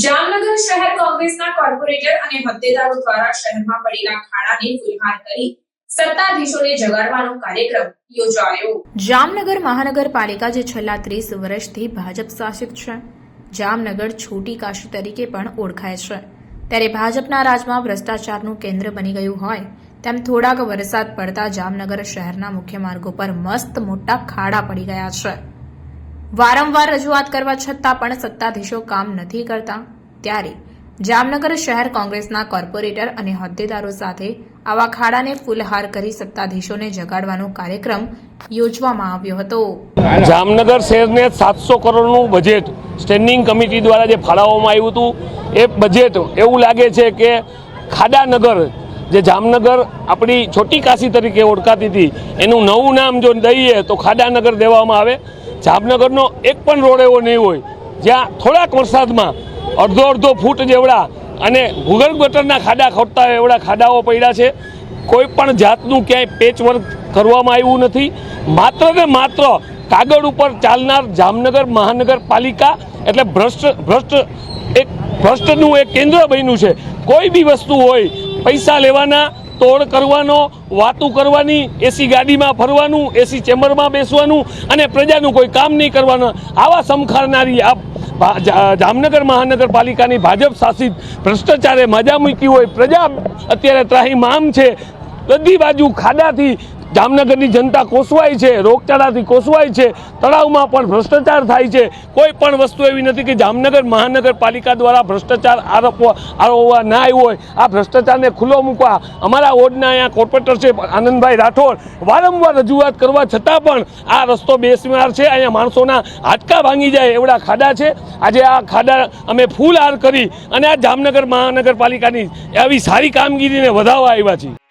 જામનગર શહેર કોંગ્રેસના કોર્પોરેટર અને હોદ્દેદારો દ્વારા શહેરમાં પડેલા ખાડાને ફુલહાર કરી જામનગર મહાનગરપાલિકા જે છેલ્લા ત્રીસ વર્ષથી ભાજપ શાસિત છે, જામનગર છોટી કાશી તરીકે પણ ઓળખાય છે. ત્યારે ભાજપના રાજમાં ભ્રષ્ટાચારનું કેન્દ્ર બની ગયું હોય, તેમ થોડાક વરસાદ પડતા જામનગર શહેરના મુખ્ય માર્ગો પર મસ્ત મોટા ખાડા પડી ગયા છે. વારંવાર રજૂઆત કરવા છતાં પણ સત્તાધીશો કામ નથી કરતા. ત્યારે જામનગર શહેર કોંગ્રેસના કોર્પોરેટર અને હોદ્દેદારો સાથે આવા ખાડાને ફૂલહાર કરી સત્તાધીશોને જગાડવાનો કાર્યક્રમ યોજવામાં આવ્યો હતો. જામનગર શહેરને સાતસો કરોડનું બજેટ સ્ટેન્ડિંગ કમિટી દ્વારા જે ફાળવવામાં આવ્યું હતું, એ બજેટ એવું લાગે છે કે ખાડાનગર જે જામનગર આપણી છોટી કાશી તરીકે ઓળખાતી હતી, એનું નવું નામ જો દઈએ તો ખાડાનગર દેવામાં આવે. જામનગરનો એક પણ રોડ એવો નહીં હોય, જ્યાં થોડાક વરસાદમાં અડધો અડધો ફૂટ જેવડા અને ગુગલ ગટરના ખાડા ખોટતા એવડા ખાડાઓ પડ્યા છે. કોઈ પણ જાતનું ક્યાંય પેચવર્ક કરવામાં આવ્યું નથી. માત્ર ને માત્ર કાગળ ઉપર ચાલનાર જામનગર મહાનગરપાલિકા એટલે ભ્રષ્ટ ભ્રષ્ટ, એક ભ્રષ્ટનું એક કેન્દ્ર બન્યું છે. કોઈ બી વસ્તુ હોય, પૈસા લેવાના તોડ કરવાનો, વાતું કરવાની એસી ગાડીમાં ફરવાનું એસી ચેમ્બરમાં બેસવાનું અને પ્રજાનું કોઈ કામ નહીં કરવાનું. આવા સમખારનારી આ જામનગર મહાનગરપાલિકાની ભાજપ શાસિત ભ્રષ્ટાચારે મજા મૂકી હોય. પ્રજા અત્યારે ત્રાહીમામ છે. બધી બાજુ ખાડાથી જામનગરની જનતા કોસવાય છે, રોગચાળાથી કોસવાય છે, તળાવમાં પણ ભ્રષ્ટાચાર થાય છે. કોઈ પણ વસ્તુ એવી નથી કે જામનગર મહાનગરપાલિકા દ્વારા ભ્રષ્ટાચાર આરોપવા આરોપવા ના આવ્યો હોય. આ ભ્રષ્ટાચારને ખુલ્લો મૂકવા અમારા વોર્ડના અહીંયા કોર્પોરેટર છે આનંદભાઈ રાઠોડ વારંવાર રજૂઆત કરવા છતાં પણ આ રસ્તો બેસમાર છે. અહીંયા માણસોના હાડકા ભાંગી જાય એવડા ખાડા છે. આજે આ ખાડા અમે ફૂલ હાર કરી અને આ જામનગર મહાનગરપાલિકાની આવી સારી કામગીરીને વધાવવા આવ્યા છીએ.